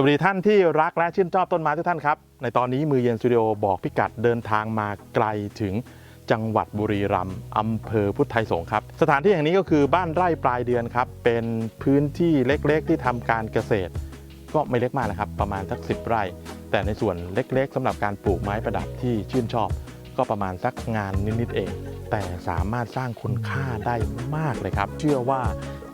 สวัสดีท่านที่รักและชื่นชอบต้นไม้ทุกท่านครับ ในตอนนี้มือเย็นสตูดิโอบอกพิกัดเดินทางมาไกลถึงจังหวัดบุรีรัมย์อำเภอพุทธไทยสงครับ สถานที่แห่งนี้ก็คือบ้านไร่ปลายเดือนครับ เป็นพื้นที่เล็กๆ ที่ทำการเกษตร ก็ไม่เล็กมากนะครับประมาณสักสิบไร่ แต่ในส่วนเล็กๆสำหรับการปลูกไม้ประดับที่ชื่นชอบ ก็ประมาณสักงานนิดๆเอง แต่สามารถสร้างคุณค่าได้มากเลยครับ เชื่อว่า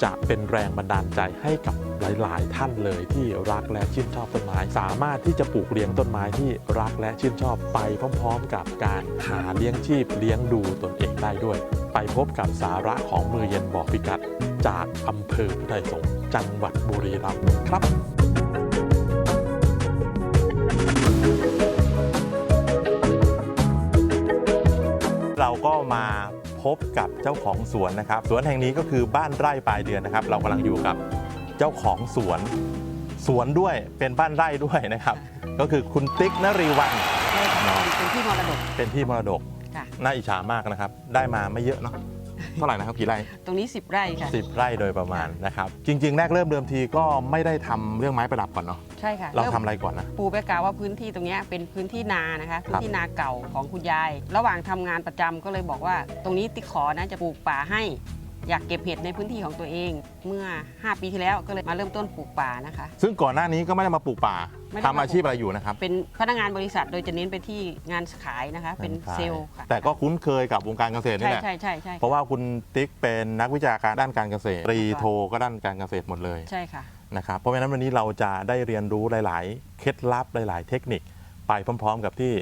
จะเป็นแรงบันดาลใจให้กับหลาย ๆ ท่านเลยที่รักและชื่นชอบต้นไม้ สามารถที่จะปลูกเลี้ยงต้นไม้ที่รักและชื่นชอบไปพร้อม ๆ กับการหาเลี้ยงชีพเลี้ยงดูตนเองได้ด้วย ไปพบกับสาระของมือเย็นบอกพิกัด จากอำเภอพุทธไทยสงจังหวัดบุรีรัมย์ครับ ก็มาพบกับเจ้าของสวนนะครับ สวนแห่งนี้ก็คือบ้านไร่ปลายเดือนนะครับ เรากำลังอยู่กับเจ้าของสวน สวนด้วยเป็นบ้านไร่ด้วยนะครับ ก็คือคุณติ๊กนรีวันใช่ค่ะเป็นที่มรดกเป็นที่มรดกค่ะน่าอิจฉามากนะครับ ได้มาไม่เยอะเนาะ เท่าไหร่นะครับกี่ไร่ตรงนี้ 10 ไร่ค่ะ สิบไร่โดยประมาณนะครับ จริง ๆ แรกเริ่มเดิมทีก็ไม่ได้ทำเรื่องไม้ประดับก่อนเนาะใช่ค่ะเราทำมอะไรก่อนนะ ปูไปกล่าวว่าพื้นที่ตรงเนี้ยเป็นพื้นที่นานะคะพื้นที่นาเก่าของคุณยาย ระหว่างทำงานประจำก็เลยบอกว่า ตรงนี้ติ๊กขอนะจะปลูกป่าให้ อยากเก็บเห็ดในพื้นที่ของตัวเอง เมื่อ 5 ปีที่แล้วก็เลยมาเริ่มต้นปลูกป่านะคะ ซึ่งก่อนหน้านี้ก็ไม่ได้มาปลูกป่าไม่ได้ทำมาปลูกอาชีพอะไรอยู่นะครับเป็นพนักงานบริษัทโดยจะเน้นไปที่งานขายนะคะ เป็นเซลล์ค่ะแต่ก็คุ้นเคยกับวงการเกษตรนี่ใช่แหละใช่ใช่ใช่เพราะว่าคุณติ๊กเป็นนักวิชาการด้านการเกษตรตรีโทก็ด้านการเกษตรหมดเลย ใช่ค่ะ นะครับเพราะฉะนั้นวันนี้เราจะได้เรียนรู้หลาย ๆ เคล็ดลับหลาย ๆ เทคนิค ไปพร้อม ๆ กับที่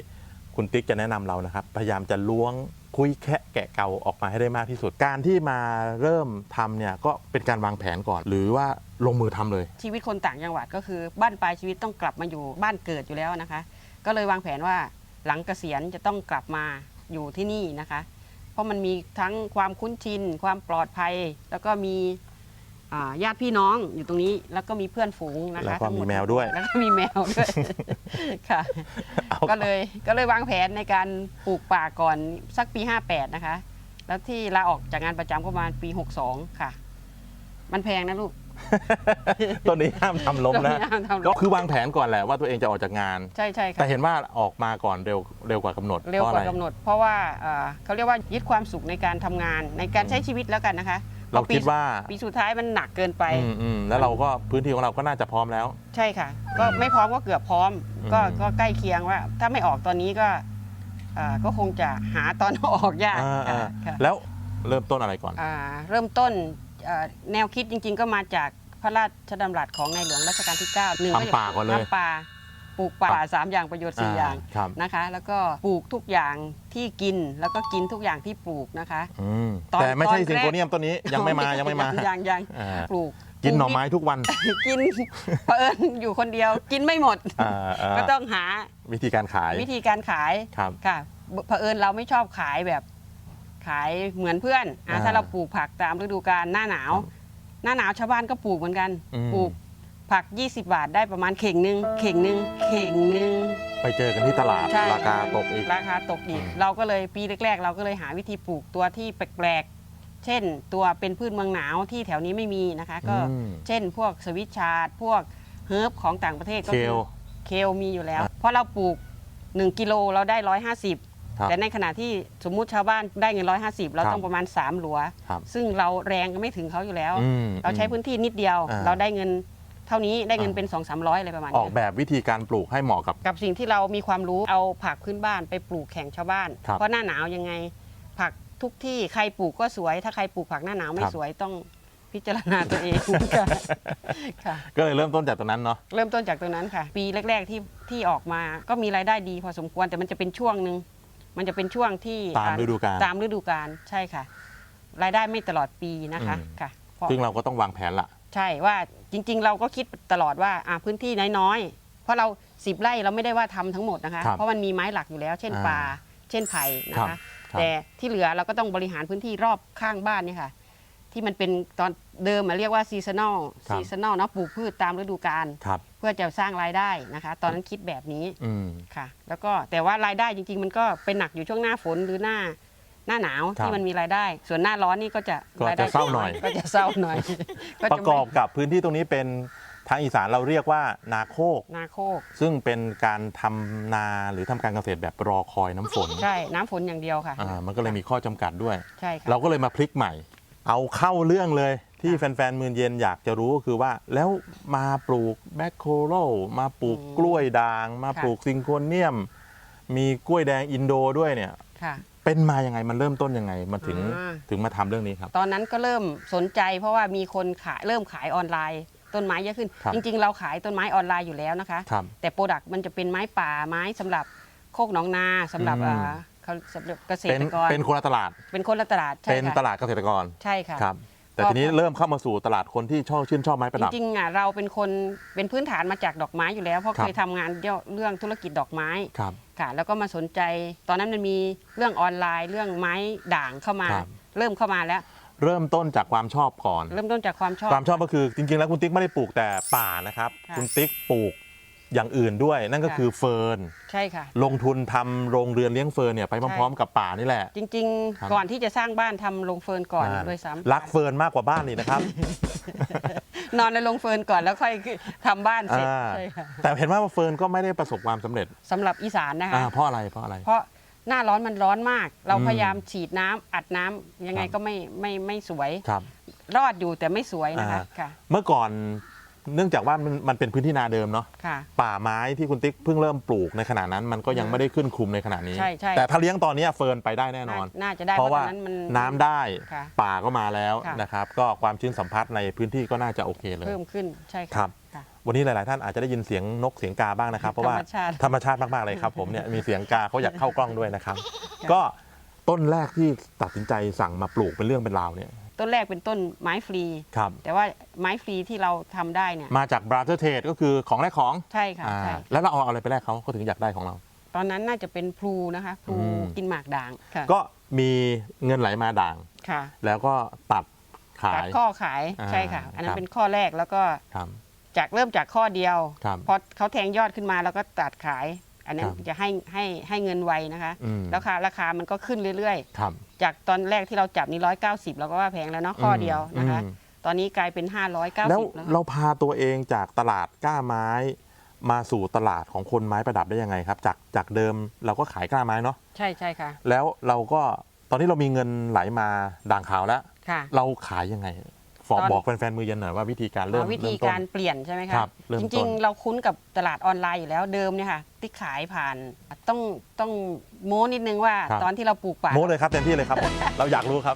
คุณติ๊กจะแนะนำเรานะครับ พยายามจะล้วง คุยแคะแกะเกาออกมาให้ได้มากที่สุด การที่มาเริ่มทำเนี่ยก็เป็นการวางแผนก่อน หรือว่าลงมือทำเลย ชีวิตคนต่างจังหวัดก็คือบ้านปลายชีวิตต้องกลับมาอยู่บ้านเกิดอยู่แล้วนะคะ ก็เลยวางแผนว่าหลังเกษียณจะต้องกลับมาอยู่ที่นี่นะคะ เพราะมันมีทั้งความคุ้นชิน ความปลอดภัย แล้วก็มี อ่าญาติพี่น้องอยู่ตรงนี้แล้วก็มีเพื่อนฝูงนะคะแล้วก็ทั้งหมีดแมวด้วย แล้วก็มีแมวด้วย ค่ะ เอาก็เลยก็เลยวางแผนในการปลูกป่าก่อนสักปี 58 นะคะ แล้วที่ลาออกจากงานประจำก็ประมาณปี 62 ค่ะ มันแพงนะลูก ต้นนี้ห้ามทำล้มนะห้ามทำล้ม ก็คือวางแผนก่อนแหละว่าตัวเองจะออกจากงาน ใช่ใช่ค่ะ แต่เห็นว่าออกมาก่อนเร็วเร็วกว่ากำหนดเร็วพะกว่าอะไกำหนด เพราะว่าเอ่อเขาเรียกว่ายึดความสุขในการทำงานในการใช้ชีวิตแล้วกันนะคะ เราพะปีคิดว่าปีสุดท้ายมันหนักเกินไปอืมอืมแล้วเราก็พื้นที่ของเราก็น่าจะพร้อมแล้ว ใช่ค่ะ ก็ไม่พร้อมก็เกือบพร้อม ก็อืมก็ใกล้เคียงว่า ถ้าไม่ออกตอนนี้ก็เอ่อก็คงจะหาตอนออกยากอ่าอ่าค่ะแล้วเริ่มต้นอะไรก่อนอ่าเริ่มต้นเอ่อแนวคิดจริง ๆ ก็มาจากพระราชดำรัสของในหลวงรัชกาลที่ 9 หนึ่งทำป่าก่อนเลยทำป่า ปลูกป่าสามอย่างประโยชน์สี่อย่างครับนะคะ แล้วก็ปลูกทุกอย่างที่กินแล้วก็กินทุกอย่างที่ปลูกนะคะอืมตอนแต่ไม่ใช่ตอนแรก ซิงโกเนียมต้นนี้ยังไม่มายังไม่มา ยังยังอ่า ปลูกกินหน่อไม้ทุกวันกินเผอิญอยู่คนเดียวกินไม่หมด อ่าอ่าก็ต้องหาวิธีการขายวิธีการขาย ครับ ค่ะเผอิญเราไม่ชอบขายแบบขายเหมือนเพื่อนอะอ่าถ้าเราปลูกผักตามฤดูกาลหน้าหนาว หน้าหนาวชาวบ้านก็ปลูกเหมือนกัน อืม ปลูก ผัก 20 บาทได้ประมาณเข่งหนึ่งเข่งหนึ่งเข่งหนึ่งไปเจอกันที่ตลาดใช่ราคาตกอีก ราคาตกอีก อืม เราก็เลยปีแรกๆ เราก็เลยหาวิธีปลูกตัวที่แปลกๆ เช่น ตัวเป็นพืชเมืองหนาวที่แถวนี้ไม่มีนะคะ ก็อืม เช่นพวกสวิตชาร์ดพวกเฮิร์บของต่างประเทศก็เคคือลเคลมีอยู่แล้ว อะ เพราะเราปลูก 1 กิโลเราได้ 150 ครับ แต่ในขณะที่สมมุติชาวบ้านได้เงิน 150 เราครับต้องประมาณ 3 หลัว ครับซึ่งเราแรงก็ไม่ถึงเขาอยู่แล้ว อืมเราใช้พื้นที่นิดเดียว อ่า เราได้เงิน เท่านี้ได้เงินอ่าเป็น 2 3 0 0อะไรประมาณออกนี้แบบวิธีการปลูกให้เหมาะกับ กับสิ่งที่เรามีความรู้เอาผักพื้นบ้านไปปลูกแข่งชาวบ้าน ครับเพราะหน้าหนาวยังไง ผักทุกที่ใครปลูกก็สวย ถ้าใครปลูกผักหน้าหนาวไม่ครับ สวยต้องพิจารณาตัวเองค่ะค่ะ ก็เลยเริ่มต้นจากตรงนั้นเนาะ เริ่มต้นจากตรงนั้นค่ะ ปีแรก ๆที่ที่ออกมาก็มีรายได้ดีพอสมควรแต่มันจะเป็นช่วงหนึ่งมันจะเป็นช่วงที่ตามฤดูกาลตามฤดูกาลใช่ค่ะ รายได้ไม่ตลอดปีนะคะอืม ค่ะเพราะซึ่งเราก็ต้องวางแผนละ ใช่ว่า จริงๆ เราก็คิดตลอดว่าอะพื้นที่น้อยๆ เพราะเราสิบไร่เราไม่ได้ว่าทำทั้งหมดนะคะ ครับเพราะมันมีไม้หลักอยู่แล้ว เช่นอ่าปลาเช่นไผ่นะครัคะ บครับ แต่ที่เหลือเราก็ต้องบริหารพื้นที่รอบข้างบ้านเนี่ยค่ะ ที่มันเป็นตอนเดิมมาเรียกว่าซีซันอลครับ ซีซันอลเนาะปลูกพืชตามฤดูกาลครับ เพื่อจะสร้างรายได้นะคะ ตอนนั้นคิดแบบนี้อืม ค่ะ แล้วก็แต่ว่ารายได้จริง ๆ มันก็เป็นหนักอยู่ช่วงหน้าฝนหรือหน้า หน้าหนาวครับ ที่มันมีรายได้ ส่วนหน้าร้อนนี่ก็จะก็จะรายได้เศร้าหน่อย ก็จะเศร้าหน่อยก็ประจะกไม่อบกับพื้นที่ตรงนี้เป็นทางอีสานเราเรียกว่านาโคก นาโคก ซึ่งเป็นการทำนาหรือทำการเกษตรแบบรอคอยน้ำฝนใช่น้ำฝนอย่างเดียวค่ะ อ่ามันก็เลยมีข้อจำกัดด้วย ใช่ค่ะ เราก็เลยมาพลิกใหม่ เอาเข้าเรื่องเลยที่ค่ะแฟนๆมืนเย็นอยากจะรู้ก็คือว่า แล้วมาปลูกแบคโคโรมาปลูกอืมกล้วยด่าง มาค่ะ ปลูกซิงโคเนียม มีกล้วยแดงอินโดด้วยเนี่ย ค่ะ เป็นมายังไงมันเริ่มต้นยังไงมันถึงอ่า ถึงมาทำเรื่องนี้ครับ ตอนนั้นก็เริ่มสนใจ เพราะว่ามีคนขายเริ่มขายออนไลน์ ต้นไม้เยอะขึ้น ครับ จริง ๆ เราขายต้นไม้ออนไลน์อยู่แล้วนะคะ ครับ แต่โปรดักต์มันจะเป็นไม้ป่าไม้สำหรับโคกหนองนาสำหรับอืม อ่าเขาสำหรับเกษเป็นตรกรเป็นคนละตลาดเป็นคนละตลาดใช่เป็นตค่ะลาดเกษตรกรใช่ค่ะ ครับ แต่ก็ทีนี้เริ่มเข้ามาสู่ตลาดคนที่ชอบชื่นชอบไม้ประจดับริงๆอะเราเป็นคนเป็นพื้นฐานมาจากดอกไม้อยู่แล้ว เพราะครับ เคยทำงานเรื่องเรื่องธุรกิจดอกไม้ครับ ค่ะ แล้วก็มาสนใจ ตอนนั้นมันมีเรื่องออนไลน์เรื่องไม้ด่างเข้ามา ครับ เริ่มเข้ามาแล้ว เริ่มต้นจากความชอบก่อน เริ่มต้นจากความชอบ ความชอบก็คือจริงๆ แล้วคุณติ๊กไม่ได้ปลูกแต่ป่านะครับ ค่ะ คุณติ๊กปลูก อย่างอื่นด้วย นั่นก็ค่ะคือเฟิร์นใช่ค่ะ ลงทุนทำโรงเรือนเลี้ยงเฟิร์นเนี่ยไปพร้อมๆ กับป่านี่แหละ จริง ครับ ๆ ก่อนที่จะสร้างบ้านทำโรงเฟิร์นก่อนอ่าด้วยซ้ำรักเฟิร์นมากกว่าบ้านนี่นะครับนอนในโรงเฟิร์นก่อนแล้วค่อยทำบ้านเสร็จอ่าใช่ค่ะแต่เห็นว่าเฟิร์นก็ไม่ได้ประสบความสำเร็จสำหรับอีสานนะคะ อ่าเพราะอะไรเพราะอะไร เพราะหน้าร้อนมันร้อนมาก เราอืมพยายามฉีดน้ำอัดน้ำยังไงครับ ก็ไม่ไม่ไม่สวย ครับรอดอยู่แต่ไม่สวยนะคะอ่าค่ะ เมื่อก่อน เนื่องจากว่ามันมันเป็นพื้นที่นาเดิมเนาะค่ะ ป่าไม้ที่คุณติ๊กเพิ่งเริ่มปลูกในขณะนั้น มันก็ยังอ่าไม่ได้ขึ้นคลุมในขณะนี้ ใช่ใช่ แต่ถ้าเลี้ยงตอนนี้เฟิร์นไปได้แน่นอน น่าจะได้เพเพราะราะว่าตอนนั้นมัน น้ำได้ค่ะป่าก็มาแล้วค่ะ นะครับก็ความชื้นสัมผัสในพื้นที่ก็น่าจะโอเคเลย เพิ่มขึ้นใช่ครัค่ะบค่ะ วันนี้หลาย ๆ ท่านอาจจะได้ยินเสียงนกเสียงกาบ้างนะครับ เพราะว่าธรรมชาติธรรมชาติมาก ๆ เลยครับ ผมเนี่ยมีเสียงกาเขาอยากเข้ากล้องด้วยนะครับก็ต้นแรกที่ตัดสินใจสั่งมาปลูกเป็นเรื่องเป็นราวเนี่ย ต้นแรกเป็นต้นไม้ฟรี ครับ แต่ว่าไม้ฟรีที่เราทำได้เนี่ย มาจากบราเธอร์เทก็คือของแรกของใช่ค่ะอ่าใช่ แล้วเราเอาอะไรไปแลกเขาเขาถึงอยากได้ของเรา ตอนนั้นน่าจะเป็นพลูนะคะพลูอืม กินหมากด่างค่ะก็มีเงินไหลมาด่าง ค่ะแล้วก็ตัดขาตัดย ข้อขายอ่าใช่ค่ะ อันนั้ครันบเป็นข้อแรกแล้วก็ครับ จากเริ่มจากข้อเดียวครับพอเขาแทงยอดขึ้นมาแล้วก็ตัดขาย อันนั้นครับจะให้ให้ให้เงินไวนะคะ อืมราคาราคามันก็ขึ้นเรื่อย ครับๆ จากตอนแรกที่เราจับนี่ร้อยเก้าสิบเราก็ว่าแพงแล้วเนาะข้อเดียวนะคะ อืม ตอนนี้กลายเป็นห้าร้อยเก้าแล้วสิบแล้วเราพาตัวเองจากตลาดกล้าไม้ มาสู่ตลาดของคนไม้ประดับได้ยังไงครับ จากจากเดิมเราก็ขายกล้าไม้เนาะใช่ใช่ค่ะแล้วเราก็ตอนนี้เรามีเงินไหลมาด่างขาวแล้ว ค่ะ เราขายยังไง ฟอตอน บอกแฟนๆมือเย็นหน่อยว่าวิธีการเริ่มเอาวิธีเริ่มต้น การเปลี่ยนใช่ไหมคะครับเริ่มจต้รินงๆ เราคุ้นกับตลาดออนไลน์อยู่แล้วเดิมเนี่ยค่ะที่ขายผ่านต้องต้องโม้นิดนึงว่าครับตอนที่เราปลูกป่า โม้เลยครับเต็มที่เลยครับเราอยากรู้ครับ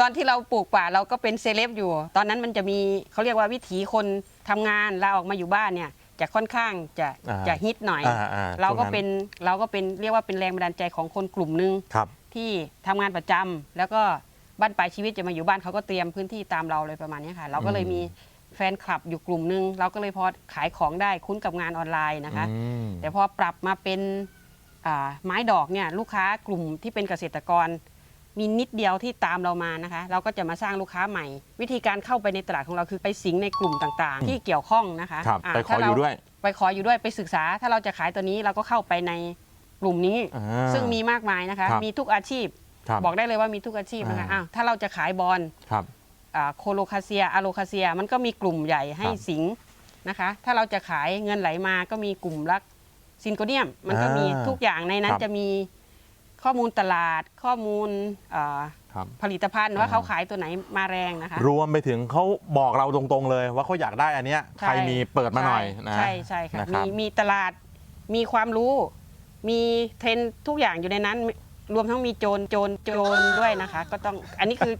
ตอนที่เราปลูกป่าเราก็เป็นเซเลบอยู่ ตอนนั้นมันจะมีเขาเรียกว่าวิถีคนทำงานลาออกมาอยู่บ้านเนี่ยจะค่อนข้างจะอ่าจะฮิตหน่อย อ่าอ่าเราก็ช่วงเป็นเราก็เป็นเรียกว่าเป็นแรงบันดาลใจของคนกลุ่มหนึ่งครับ ที่ทำงานประจำแล้วก็ บ้านปลายชีวิตจะมาอยู่บ้านเขาก็เตรียมพื้นที่ตามเราเลยประมาณนี้ค่ะ เราก็เลยอืมมีแฟนคลับอยู่กลุ่มหนึ่งเราก็เลยพอขายของได้คุ้นกับงานออนไลน์นะคะอืมแต่พอปรับมาเป็นอ่าไม้ดอกเนี่ยลูกค้ากลุ่มที่เป็นเกษตรกร มีนิดเดียวที่ตามเรามานะคะ เราก็จะมาสร้างลูกค้าใหม่ วิธีการเข้าไปในตลาดของเราคือไปสิงในกลุ่มต่างๆ ที่เกี่ยวข้องนะคะครับาไปขอถ้าอเรายู่ด้วย ไปขออยู่ด้วยไปศึกษา ถ้าเราจะขายตัวนี้เราก็เข้าไปในกลุ่มนี้อ่าซึ่งมีมากมายนะคะครับมีทุกอาชีพ ครับบอกได้เลยว่ามีทุกอาชีพนะคะอ่า อ้าวถ้าเราจะขายบอลครับโคโลคาเซียอะโลคาเซีย มันก็มีกลุ่มใหญ่ให้ครับสิงนะคะ ถ้าเราจะขายเงินไหลมาก็มีกลุ่มรักซินโกเนียม มันก็มีอ่าทุกอย่างในนั้คนรับ จะมีข้อมูลตลาด ข้อมูลเอ่อครับ ผลิตภัณฑ์ว่าอ่า เขาขายตัวไหนมาแรงนะคะ รวมไปถึงเขาบอกเราตรงๆเลย ว่าเขาอยากได้อันเนี้ยใช่ใครมีเปิดมาหน่อยนะใช่ใช่ค่ะนะครัมีบ มีตลาดมีความรู้ มีเทรนด์ทุกอย่างอยู่ในนั้น รวมทั้งมีโจรโจรโจรด้วยนะคะ ก็ต้องอันนี้คือ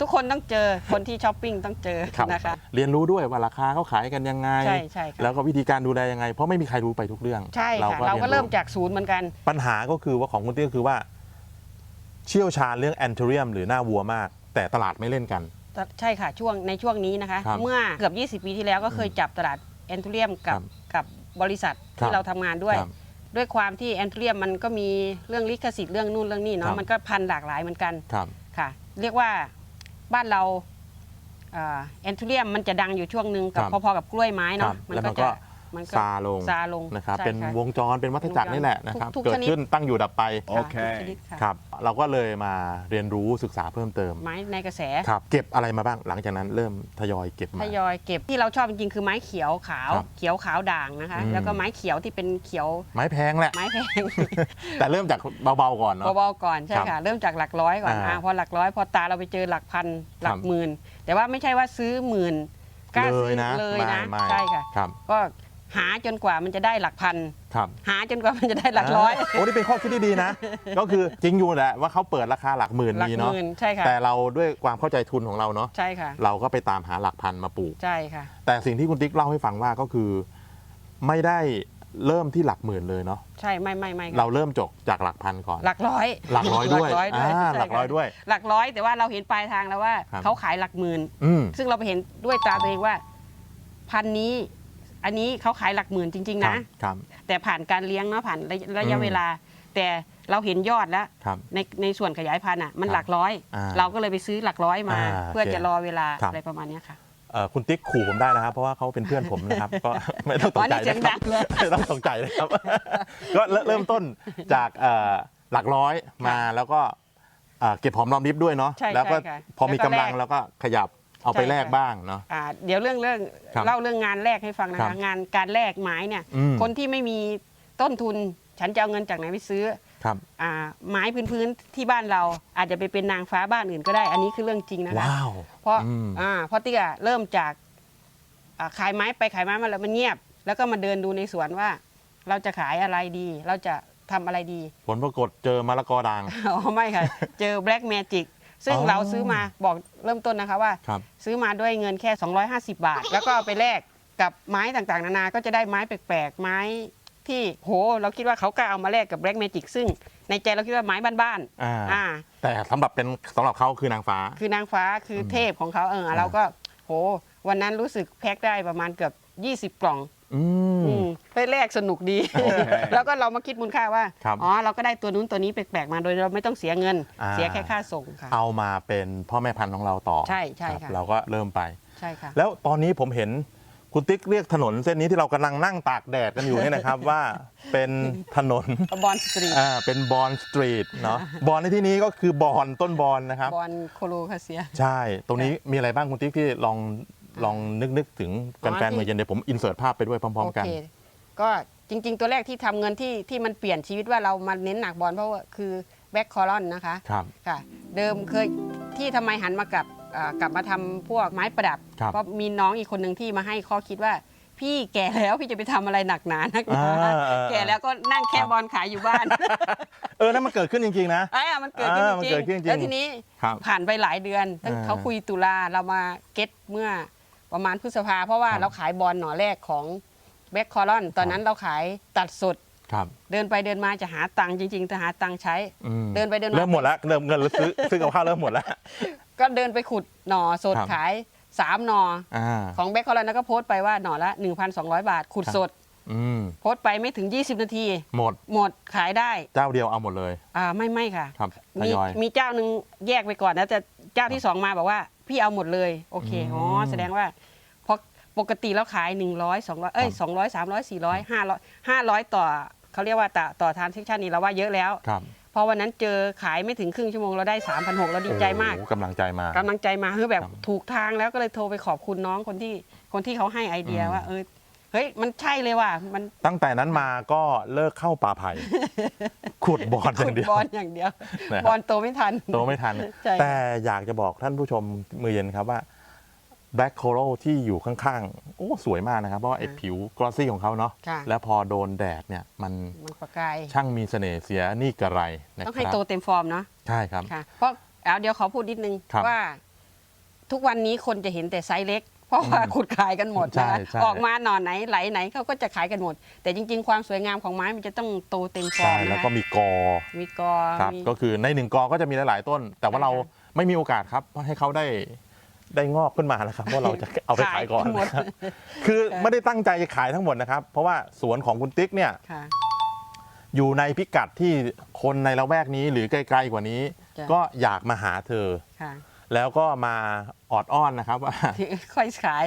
ทุกคนต้องเจอคนที่ช้อปปิ้งต้องเจอครับนะคะ เรียนรู้ด้วยว่าราคาเขาขายกันยังไง ใช่ใช่ค่ะแล้วก็วิธีการดูแลยังไง เพราะไม่มีใครรู้ไปทุกเรื่องใช่ค่ะเราก็ยนเริ่มจากศูนย์เหมือนกัน ปัญหาก็คือว่าของคุณตี้ก็คือว่า เชี่ยวชาญเรื่องแอนเทเรียมหรือหน้าวัวมาก แต่ตลาดไม่เล่นกัน ใช่ค่ะช่วงในช่วงนี้นะคะครับเมื่อเกือบ 20 ปีที่แล้วก็เคยจับตลาดแอนทูเรียมกับครับกับบริษัทครัที่บเราทำงานด้วยครับ ด้วยความที่แอนทูเรียมมันก็มีเรื่องลิขสิทธิ์เรื่องนู่นเรื่องนี่ครัเนาะบ มันก็พันหลากหลายเหมือนกันครับ ค่ะ เรียกว่าบ้านเราแอนทูเรียมมันจะดังอยู่ช่วงหนึ่งกับครับ พอๆกับกล้วยไม้ครัเนาะบมันแล้วก็มันจะก็ มันก็ซาลงซาลงนะครับใช่เป็นค่ะ วงจรเป็นวัฏจักรนี่แหละนะครับ ทุกๆเกิชดนิด ขึ้นตั้งอยู่ดับไปค่ะโอเคทุกชนิดค่ะครับ เราก็เลยมาเรียนรู้ศึกษาเพิ่มเติมไม้ในกระแส ครับเก็บอะไรมาบ้างหลังจากนั้นเริ่มทยอยเก็บทมายอยเก็บที่เราชอบจริงๆคือไม้เขียวขาว ครับเขียวขาวด่างนะคะ อืม แล้วก็ไม้เขียวที่เป็นเขียวไม้แพงแหละ ไม้แพง แต่เริ่มจากเบาๆก่อนเนาะ เบาๆก่อนใช่ครัค่ะบเริ่มจากหลักร้อยก่อนอ่าอ่าพอหลักร้อยพอตาเราไปเจอหลักพันหลัครักบหมื่น แต่ว่าไม่ใช่ว่าซื้อหมื่นกล้าเลซื้ยอนะเลยนะไม่ไม่ใช่ค่ะ ครับ ก็ หาจนกว่ามันจะได้หลักพัน ครับหาจนกว่ามันจะได้หลักร้อย โอ้นี่เป็นข้อคิดที่ดีนะ ก็คือจริงอยู่แหละว่าเขาเปิดราคาหลักหมื่นหลักมีหเนาะมื่นใช่ค่ะ แต่เราด้วยความเข้าใจทุนของเราเนาะใช่ค่ะ เราก็ไปตามหาหลักพันมาปลูก ใช่ค่ะ แต่สิ่งที่คุณติ๊กเล่าให้ฟังว่าก็คือ ไม่ได้เริ่มที่หลักหมื่นเลยเนาะใช่ไม่ไม่ไม่ค่ะเราเริ่มจบจากหลักพันก่อน หลักร้อยหลักร้อยด้วยหลักร้อยด้วยอ่าใช่หลักร้อยค่ะด้วย หลักร้อยแต่ว่าเราเห็นปลายทางแล้วว่าครับ เขาขายหลักหมื่น อืมซึ่งเราไปเห็นด้วยตาตัวเองว่า พันนี้ อันนี้เขาขายหลักหมื่นจริงๆครันะบครับ แต่ผ่านการเลี้ยงเนาะผ่านระยะระยะอืมเวลา แต่เราเห็นยอดแล้ว ครับในในส่วนขยายพันธุ์อะมันครับหลักร้อย อ่าเราก็เลยไปซื้อหลักร้อยมา อ่าเพื่อโอเคจะรอเวลาครับ อะไรประมาณเนี้ยค่ะ เอ่อคุณติ๊กขู่ผมได้นะครับ เพราะว่าเขาเป็นเพื่อนผมนะครับ ก็ ไม่ต้องตอ๋กอใจนี่เสียงนะครับดังเลย ไม่ต้องตกใจนะครับ ก็เริ่มเริ่มต้นจากเอ่อหลักร้อยมาแล้วก็เอ่อเก็บหอมรอมริบด้วยเนาะใช่แล้วก็ใช่ค่ะพอมีแล้วก็กำลังแลกแล้วก็ขยับ เอาไปใช่แลกค่ะบ้างเนาะ อ่าเดี๋ยวเรื่องเรื่องครับเล่าเรื่องงานแรกให้ฟังนะครัคะบงานการแลกไม้เนี่ย อืม คนที่ไม่มีต้นทุน ฉันจะเอาเงินจากไหนไปซื้อครับ อ่าไม้พื้นๆที่บ้านเราอาจจะไปเป็นนางฟ้าบ้านอื่นก็ได้ อันนี้คือเรื่องจริงนะคะ ว้าว เพราะอืม อ่าเพราะติ๊กอะเริ่มจากอ่าขายไม้ไปขายไม้มาแล้วมันเงียบ แล้วก็มาเดินดูในสวนว่า เราจะขายอะไรดี เราจะทำอะไรดี ผลปรากฏเจอมะละกอด่าง อ๋อไม่ค่ะ เจอ Black Magic ซึ่งอ๋อเราซื้อมาบอกเริ่มต้นนะคะว่า ครับ ซื้อมาด้วยเงินแค่ 250 บาท แล้วก็เอาไปแลกกับไม้ต่างๆ นานา ก็จะได้ไม้แปลกๆ ไม้ที่โห เราคิดว่าเขากล้าเอามาแลกกับ Black Magic ซึ่งในใจเราคิดว่าไม้บ้านอ่าๆอ่า แต่สำหรับเป็นสำหรับเขาคือนางฟ้า คือนางฟ้าคืออมเทพของเขาเออเราก็โห วันนั้นรู้สึกแพ็คได้ประมาณเกือบ 20 กล่องอืม อืมไป แลกสนุกดีโอเคแล้วก็เรามาคิดมูลค่าว่า ครับอ๋อ เราก็ได้ตัวนู้นตัวนี้แปลกๆมาโดยเราไม่ต้องเสียเงิน อ่า เสียแค่ค่าส่งค่ะ เอามาเป็นพ่อแม่พันธุ์ของเราต่อใช่ใช่รับค่ะ เราก็เริ่มไป ใช่ค่ะ แล้วตอนนี้ผมเห็นคุณติ๊กเรียกถนนเส้นนี้ที่เรากำลังนั่งตากแดดกันอยู่เนี่ยนะครับ ว่าเป็นถนนบอลสตรีทอ่าเป็นบอลสตรีทเนาะบอลในที่นี้ก็คือบอลต้นบอลนะครับ บอลโคโลคาเซีย ใช่ ตรงนี้มีอะไรบ้างคุณติ๊กที่ลองลองนึกนึกถึงอ๋อแฟนๆที่เมือเย็นเดี๋ยวผมอินเสิร์ตภาพไปด้วยพร้อม โอๆ กัน เค ก็จริง ๆ ตัวแรกที่ทำเงินที่ที่มันเปลี่ยนชีวิตว่าเรามาเน้นหนักบอลเพราะว่าคือแบ็คคอรอนนะคะครับ ค่ะ เดิมเคยที่ทำไมหันมากลับอ่ากลับมาทำพวกไม้ประดับครับ เพราะมีน้องอีกคนหนึ่งที่มาให้ข้อคิดว่า พี่แก่แล้วพี่จะไปทำอะไรหนักหนานักหนาอ่าเออแก่แล้วก็นั่งแค่ครับบอลขายอยู่บ้าน เออนั่นมันเกิดขึ้นจริงๆนะอ่ามันเกิดขึ้นอ่าจมันริเกิดขึ้นงจริงๆแล้วทีนี้ครับผ่านไปหลายเดือนตั้งอ่า เขาคุยตุลาเรามาเก็ตเมื่อประมาณพฤษภาเพราะว่าครับเราขายบอลหน่อแรกของ แบ็คคอรอนตอนนั้นเราขายตัดสด ครับเดินไปเดินมาจะหาตังค์จริงๆ จะหาตังค์ใช้ อืมเดินไปเดินมา เริ่มหมดแล้วเริ่มเงินซื้อซื้อกับข้าวเริ่มหมดแล้ว ก็เดินไปขุดหน่อสดครับ ขายสามหน่ออ่าของแบ็คคอรอนแล้วก็โพสต์ไปว่าหน่อละ 1,200 บาท ขุดครับสด อืมโพสต์ไปไม่ถึง 20 นาที หมดหมดขายได้เจ้าเดียวเอาหมดเลยอ่าไม่ไม่ค่ะ ครับทมียอย มีเจ้าหนึ่งแยกไปก่อนนะแต่เจ้าที่สองมาบอกว่า พี่เอาหมดเลย โอเคอืมอ๋อแสดงว่าเพราะ ปกติแล้วขาย 100 200 เอ้ยครับ200 300 400 500 500 ต่อเขาเรียกว่าต่อต่อทานเซ็กชันนี้เราว่าเยอะแล้วครับเพราะวันนั้นเจอขายไม่ถึงครึ่งชั่วโมงเราได้ 3,600เราดีใจมากโอ้โหกำลังใจมากำลังใจมาคือแบบครับถูกทางแล้วก็เลยโทรไปขอบคุณน้องคนที่คนที่เขาให้ไอเดียอืมว่าเออเฮ้ยมันใช่เลยว่ะมันตั้งแต่นั้นมาก็เลิกเข้าป่าไผ่ขุดบอลอย่างเดียว บอลอย่างเดียว นะครับ บอลโตไม่ทัน โตไม่ทัน ใช่ แต่อยากจะบอกท่านผู้ชมมือเย็นครับว่า แบล็คโคโรที่อยู่ข้างๆ โอ้ สวยมากนะครับ เพราะว่าไอ้ผิวกรอสซี่ของเขาเนาะ ค่ะ แล้วพอโดนแดดเนี่ย มันมันประกาย ช่างมีเสน่ห์เสียนี่กระไรนะต้องคให้รับโตเต็มฟอร์มเนาะใช่ครับ ค่ะ เพราะเอาเดี๋ยวขอพูดนิดนึงครับว่า ทุกวันนี้คนจะเห็นแต่ไซส์เล็ก เพราะว่าอืมขุดขายกันหมดใช่นะคะใช่ ออกมาหน่อไหนไหลไหนเขาก็จะขายกันหมด แต่จริง ๆ ความสวยงามของไม้มันจะต้องโตเต็มฟอใช่ร์มแล้วนะก็คะมีกอมีกอครับ มี ก็คือในหนึ่งกอก็จะมีหลายๆต้น แต่ว่าใช่เราค่ะ ไม่มีโอกาสครับให้เขาได้ ได้งอกขึ้นมานะครับเพราะเราจะเอาไปขายก่อนขายหมดนะครับคือไม่ได้ตั้งใจจะขายทั้งหมดนะครับ เพราะว่าสวนของคุณติ๊กเนี่ยค่ะ อยู่ในพิกัดที่คนในละแวกนี้หรือไกลๆกว่านี้ จ้ะ ก็อยากมาหาเธอ ค่ะแล้วก็มาออดอ้อนนะครับว่าค่อยขาย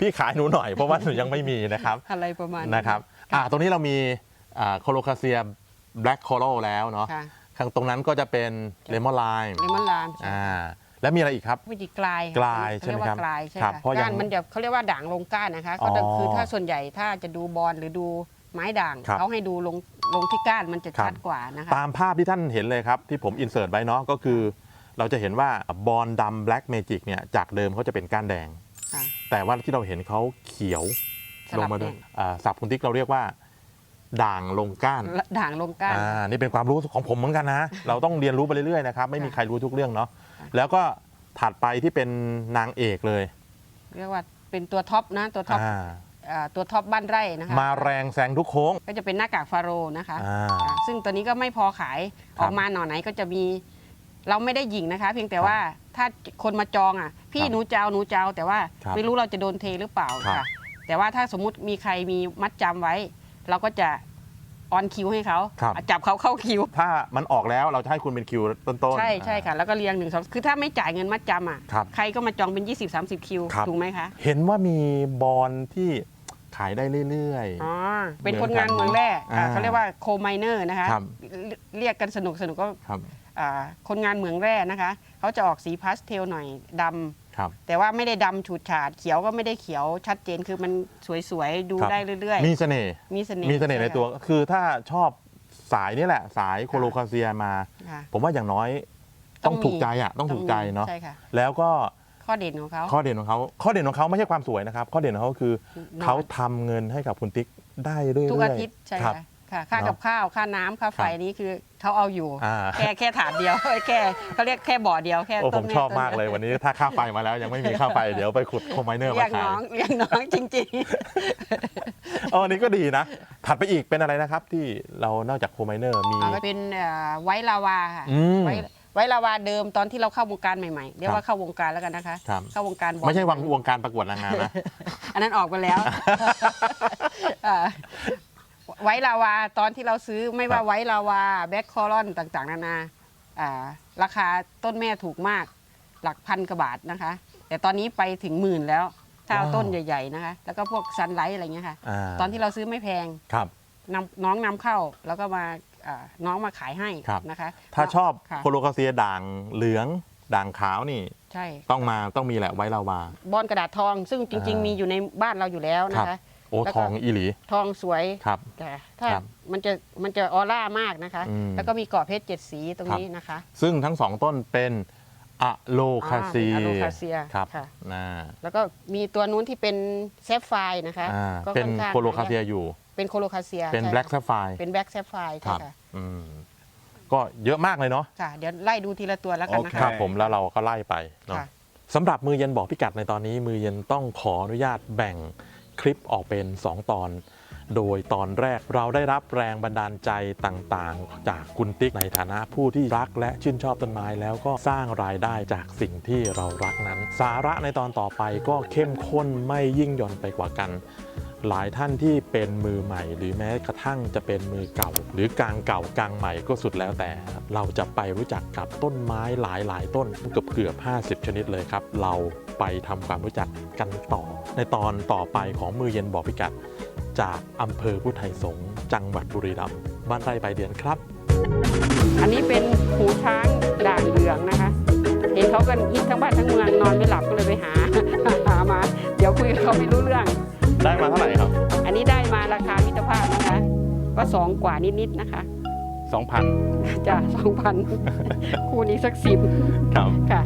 พี่ขายหนูหน่อยเพราะว่าหนูยังไม่มีนะครับ อะไรประมาณ นะครับ อ่า ตรงนี้เรามีโคโลคาเซียแบล็กโคโลแล้วเนาะค่ะ ข้างตรงนั้นก็จะเป็นเลมอนไลม์เลมอนลาม อ่า แล้วมีอะไรอีกครับ วิธีกลายกลายใช่ไหมเขเรีกว่าครับกลายใช่ครับค่ะเพราะยังก้านมันจะเขาเรียกว่าด่างลงก้านนะคะอ๋อก็คือถ้าส่วนใหญ่ถ้าจะดูบอลหรือดูไม้ด่าง ครับเขาให้ดูลงลงที่ก้านมันจะครับ ชัดกว่านะคะ ตามภาพที่ท่านเห็นเลยครับ ที่ผมอินเสิร์ตไว้เนาะก็คือ เราจะเห็นว่าบอลดำแบล็กเมจิกเนี่ยจากเดิมเขาจะเป็นก้านแดง ค่ะแต่ว่าที่เราเห็นเขาเขียวสลลังบมาด้วยแดง อ่าศัพท์คุณติ๊กเราเรียกว่า ด่างลงก้านด่างลงก้าน อ่านี่เป็นความรู้ของผมเหมือนกันนะ เราต้องเรียนรู้ไปเรื่อยๆนะครับไม่มีค่ะใครรู้ทุกเรื่องเนาะแล้วก็ถัดไปที่เป็นนางเอกเลยเรียกว่าเป็นตัวท็อปนะตัวท็อปอ่าอ่าตัวท็อปบ้านไร่นะคะ มาแรงแซงทุกโค้ง ก็จะเป็นหน้ากากฟาโรห์นะคะอ่าค่ะซึ่งตัวนี้ก็ไม่พอขายครับออกมาหน่อไหนก็จะมี เราไม่ได้หยิงนะคะ เพียงแต่ว่าถ้าคนมาจองอะ พี่ครับหนูเจ้าหนูเจ้าแต่ว่าครับไม่รู้เราจะโดนเทหรือเปล่าครับ ค่ะ แต่ว่าถ้าสมมุติมีใครมีมัดจำไว้ เราก็จะออนคิวให้เขาครับ จับเขาเข้าคิว ถ้ามันออกแล้วเราจะให้คุณเป็นคิวต้นๆ ใช่ใช่อ่าค่ะ แล้วก็เรียงหนึ่งสองคือถ้าไม่จ่ายเงินมัดจำอะครับใครก็มาจองเป็น 20-30 คิว ครับ ถูกไหมคะเห็นว่ามีบอลที่ขายได้เรื่อย อ๋อเป็นคนงานเมืองแร่อ่าอ่าเขาเรียกว่าโคไมเนอร์นะคะครับเรียกกันสนุกสนุกก็ๆ ครับ อ่าคนงานเหมืองแร่นะคะ เขาจะออกสีพาสเทลหน่อยดำ ครับ แต่ว่าไม่ได้ดำฉูดฉาดเขียวก็ไม่ได้เขียวชัดเจนคือมันสวยๆ ดูครับ ได้เรื่อย มีเสน่ห์ๆ มีเสน่ห์มีเสน่ห์ในช่ค่ะตัวคือถ้าชอบสายนี่แหละ สายโคโลคาเซียมา ค่ะ ผมว่าอย่างน้อยต้ต้อองงมี ถูกใจอะต้องถูกใจเนาะใช่ค่ะ แล้วก็ข้อเด่นของเขา ข้อเด่นของเขาข้อเด่นของเขาไม่ใช่ความสวยนะครับ ข้อเด่นของเขาคือหน่อเขาทำเงินให้กับคุณติ๊กได้เรื่อยๆทุกอาทิตย์ใช่ครับ ค่ะ ค่ะค่าเนอะกับข้าวค่าน้ำค่าไฟครับนี้คือเขาเอาอยู่ อ่า แค่แค่ถาดเดียว แค่เขาเรียกแค่บ่อเดียวแค่โอ้ผต้นมแชอบมากเลยวันนี้ถ้าค่าไฟมาแล้วยังไม่มีค่าไฟเดี๋ยวไปขุดโคไมเนอร์เรีมายกขาน้องยเรียกน้องจริง เออนี่ก็ดีนะ ถัดไปอีกเป็นอะไรนะครับ ที่เรานอกจากโคไมเนอร์มีๆอ่าก็เป็นเอ่อไวท์ลาวาค่ะอืมไว้ไว้ลาวาเดิมตอนที่เราเข้าวงการใหม่ๆเรียครักบว่าเข้าวงการแล้วกันนะคะ ครับ เข้าวงการบอลไม่ใช่วงวงการประกวดนางงามนะ อันนั้นออกไปแล้วอ่า ไว้ลาวาตอนที่เราซื้อไม่ว่าครับไว้ลาวาแบ็คคอรอนต่างๆ นานาอ่าราคาต้นแม่ถูกมาก หลักพันกว่าบาทนะคะ แต่ตอนนี้ไปถึงหมื่นแล้วถ้าเอาว้าวต้นใหญ่ ๆนะคะ แล้วก็พวกซันไลท์อะไรเงี้ยค่ะาตอนที่เราซื้อไม่แพงครับ นำน้องนำเข้าแล้วก็มาอ่าน้องมาขายให้ครับ นะคะถ้าชอบค่ะโคโลคาเซียด่างเหลืองด่างขาวนี่ใช่ ต้องมาต้องมีแหละไว้ลาวา บอลกระดาษทองซึ่งจริง อ่าๆ มีอยู่ในบ้านเราอยู่แล้วนะครัคะบโอ้แล้วทก็องอีหลี ทองสวยครับแต่ถ้าครับมันจะมันจะออร่ามากนะคะ อืมแล้วก็มีกรอบเพชรเจ็ดสีตรงครับ นี้นะคะ ซึ่งทั้งสองต้นเป็นอะโลคาเซียอ่าเป็นอะโลคาเซียครับค่ะ นะ แล้วก็มีตัวนู้นที่เป็นเซฟไฟร์นะคะอ่าก็เป็นอนข้างโคโลคาเซียอยู่ เป็นโคโลคาเซียเป็นใช่แบล็กค่ะแซฟไฟเป็นแบล็กเซฟไฟร์ครัใช่บค่ะอืมก็เยอะมากเลยเนาะค่ะ เดี๋ยวไล่ดูทีละตัวแล้วกันนะโอคะเครับผมแล้วเราก็ไล่ไปเนาะค่ะ สำหรับมือเย็นบอกพิกัดในตอนนี้ มือเย็นต้องขออนุญาตแบ่ง คลิปออกเป็น 2 ตอน โดยตอนแรกเราได้รับแรงบันดาลใจต่างๆ จากคุณติ๊กในฐานะผู้ที่รักและชื่นชอบต้นไม้แล้วก็สร้างรายได้จากสิ่งที่เรารักนั้น สาระในตอนต่อไปก็เข้มข้นไม่ยิ่งย่อนไปกว่ากันหลายท่านที่เป็นมือใหม่ หรือแม้กระทั่งจะเป็นมือเก่า หรือกลางเก่ากลางใหม่ก็สุดแล้วแต่ เราจะไปรู้จักกับต้นไม้หลายหลายๆต้นเกือบเกือบ 50 ชนิดเลยครับ เรา ไปทำความรู้จักกันต่อ ในตอนต่อไปของมือเย็นบอกพิกัด จากอำเภอพุทธไทยสงฆ์จังหวัดบุรีรัมย์บ้านไร่ปลายเดือนครับ อันนี้เป็นหูช้างด่างเหลืองนะคะ เห็นเขากันฮิตทั้งบ้านทั้งเมืองนอนไม่หลับก็เลยไปหา หามา เดี๋ยวคุยกับเขาไม่รู้เรื่อง ได้มาเท่าไหร่ครับ อันนี้ได้มาราคามิตรภาพนะคะ ก็สองกว่านิดๆนะคะ2,000จ้ะสองพัน คู่นี้สักสิบครับค่ะ